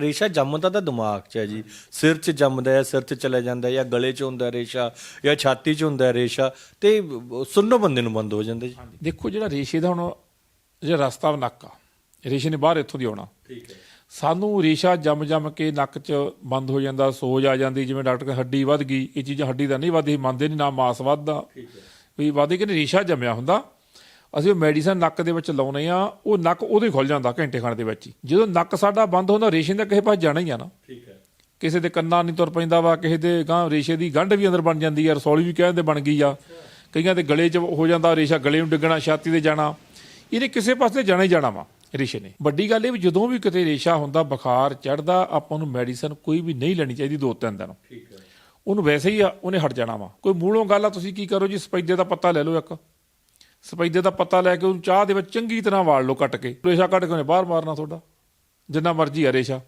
ਰੇਸ਼ਾ ਜੰਮਦਾ ਤਾਂ ਦਿਮਾਗ 'ਚ ਹੈ ਜੀ। ਸਿਰ 'ਚ ਜੰਮਦਾ ਹੈ ਸਿਰ 'ਚ ਚਲਾ ਜਾਂਦਾ ਹੈ ਜਾਂ ਗਲੇ 'ਚ ਹੁੰਦਾ ਹੈ ਰੇਸ਼ਾ ਜਾਂ ਛਾਤੀ 'ਚ ਹੁੰਦਾ ਹੈ ਰੇਸ਼ਾ ਤੇ ਸੁਣਨੋਂ ਬੰਦੇ ਨੂੰ ਬੰਦ ਹੋ ਜਾਂਦਾ ਜੀ। ਦੇਖੋ ਜਿਹੜਾ ਰੇਸ਼ੇ ਦਾ ਹੁਣ ਜਿਹੜਾ ਰਸਤਾ ਵਾ ਨੱਕ ਆ ਰੇਸ਼ੇ ਨੇ ਬਾਹਰ ਇੱਥੋਂ ਦੀ ਆਉਣਾ। ਠੀਕ ਹੈ। ਸਾਨੂੰ ਰੇਸ਼ਾ ਜੰਮ ਜੰਮ ਕੇ ਨੱਕ 'ਚ ਬੰਦ ਹੋ ਜਾਂਦਾ ਸੋਜ ਆ ਜਾਂਦੀ ਜਿਵੇਂ ਡਾਕਟਰ ਕਹਿੰਦੇ ਹੱਡੀ ਵੱਧ ਗਈ ਇਹ ਚੀਜ਼ਾਂ ਹੱਡੀ ਦਾ ਨਹੀਂ ਵੱਧਦੀ ਮੰਨਦੇ ਨਹੀਂ ਨਾ ਮਾਸ ਵੱਧਦਾ। ਵੀ ਵੱਧਦੀ ਕਿ ਰੇਸ਼ਾ ਜੰਮਿਆ ਹੁੰਦਾ ਅਸੀਂ ਉਹ ਮੈਡੀਸਨ ਨੱਕ ਦੇ ਵਿੱਚ ਲਾਉਨੇ ਆ ਉਹ ਨੱਕ ਉਹਦੇ ਖੁੱਲ ਜਾਂਦਾ ਘੰਟੇ ਖਾਣ ਦੇ ਵਿੱਚ ਹੀ। ਜਦੋਂ ਨੱਕ ਸਾਡਾ ਬੰਦ ਹੁੰਦਾ ਰੇਸ਼ੇ ਦਾ ਕਿਸੇ ਪਾਸ ਜਾਣਾ ਹੀ ਆ ਨਾ। ਠੀਕ ਹੈ। ਕਿਸੇ ਦੇ ਕੰਨਾਂ ਨਹੀਂ ਤੁਰ ਪੈਂਦਾ ਵਾ ਕਿਸੇ ਦੇ ਗਾਂ ਰੇਸ਼ੇ ਦੀ ਗੰਢ ਵੀ ਅੰਦਰ ਬਣ ਜਾਂਦੀ ਆ ਰਸੌਲੀ ਵੀ ਕਹਿੰਦੇ ਬਣ ਗਈ ਆ। ਕਈਆਂ ਦੇ ਗਲੇ 'ਚ ਹੋ ਜਾਂਦਾ ਰੇਸ਼ਾ ਗਲੇ ਨੂੰ ਡਿੱਗਣਾ ਛਾਤੀ ਤੇ ਜਾਣਾ। ਇਹਨੇ ਕਿਸੇ ਪਾਸੇ ਜਾਣਾ ਹੀ ਜਾਣਾ ਵਾ ਰੇਸ਼ੇ ਨੇ। ਵੱਡੀ ਗੱਲ ਇਹ ਵੀ ਜਦੋਂ ਵੀ ਕਿਤੇ ਰੇਸ਼ਾ ਹੁੰਦਾ ਬੁਖਾਰ ਚੜਦਾ ਆਪਾਂ ਨੂੰ ਮੈਡੀਸਨ ਕੋਈ ਵੀ ਨਹੀਂ ਲੈਣੀ ਚਾਹੀਦੀ ਦੋ ਤਿੰਨ ਦਿਨ। ਠੀਕ ਹੈ। ਉਹਨੂੰ ਵੈਸੇ ਹੀ ਆ ਉਹਨੇ ਹਟ ਜਾਣਾ ਵਾ। ਕੋਈ ਮੂਲੋਂ ਗੱਲ ਆ ਤੁਸੀਂ ਕੀ ਕਰੋ ਜੀ ਸਪੈਦੇ ਦਾ ਪੱਤਾ ਲੈ ਲਓ ਇੱਕ। ਸਪੈਦੇ ਦਾ ਪੱਤਾ ਲੈ ਕੇ ਉਹਨੂੰ ਚਾਹ ਦੇ ਵਿੱਚ ਚੰਗੀ ਤਰ੍ਹਾਂ ਵਾਲ ਲਓ ਕੱਟ ਕੇ। ਰੇਸ਼ਾ ਕੱਟ ਕੇ ਉਹਨੇ ਬਾਹਰ ਮਾਰਨਾ ਤੁਹਾਡਾ। ਜਿੰਨਾ ਮਰਜ਼ੀ ਆ ਰੇਸ਼ਾ।